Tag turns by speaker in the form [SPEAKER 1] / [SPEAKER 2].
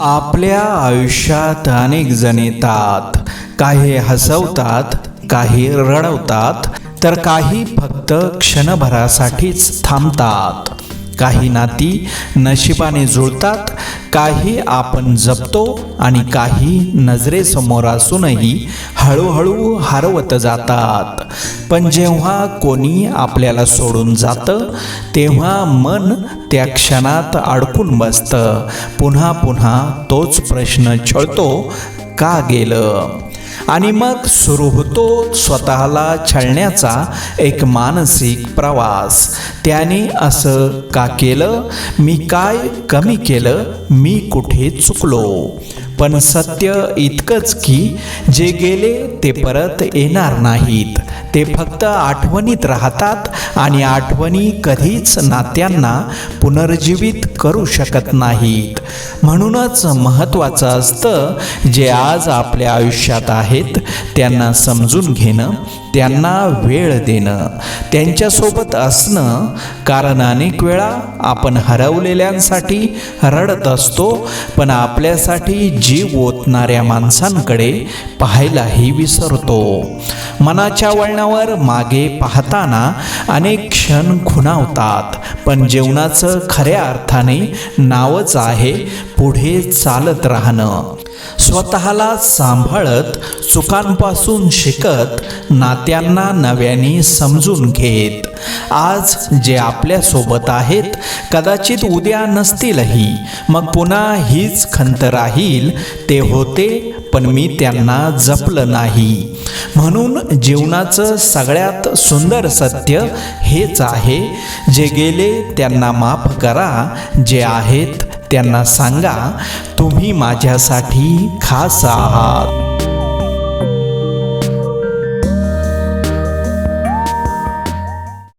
[SPEAKER 1] आपल्या आयुष्यात अनेक जण येतात. काही हसवतात काही रडवतात तर काही फक्त क्षणभरासाठीच थांबतात. काही नाती नशिबाने जुळतात काही आपण जपतो आणि काही नजरेसमोर असूनही हळूहळू हरवत जातात. पण जेव्हा कोणी आपल्याला सोडून जातं तेव्हा मन त्या क्षणात अडकून बसतं. पुन्हा पुन्हा तोच प्रश्न छळतो का गेलं? आणि मग सुरू होतो स्वतःला छळण्याचा एक मानसिक प्रवास. त्याने असं का केलं? मी काय कमी केलं? मी कुठे चुकलो? पण सत्य इतकंच की जे गेले ते परत येणार नाहीत. ते फक्त आठवणीत राहतात आणि आठवणी कधीच नात्यांना पुनर्जीवित करू शकत नाहीत. म्हणूनच महत्त्वाचं असतं जे आज आपल्या आयुष्यात आहेत त्यांना समजून घेणं त्यांना वेळ देणं त्यांच्यासोबत असणं कारण अनेक वेळा आपण हरवलेल्यांसाठी रडत असतो पण आपल्यासाठी जीव ओतणाऱ्या माणसांकडे पाहायलाही विसरतो. मनाच्या वळणावर मागे पाहताना अनेक क्षण खुणावतात. पण जेवणाचं खऱ्या अर्थाने नावच आहे पुढे चालत राहणं. स्वतःला सांभाळत चुकांपासून शिकत नात्यांना नव्याने समजून घेत. आज जे आपल्यासोबत आहेत कदाचित उद्या नसतीलही. मग पुन्हा हीच खंत राहील ते होते पण मी त्यांना जपलं नाही. म्हणून जीवनाचं सगळ्यात सुंदर सत्य हेच आहे जे गेले त्यांना माफ करा जे आहेत त्यांना सांगा तुम्ही माझ्यासाठी खास आहात.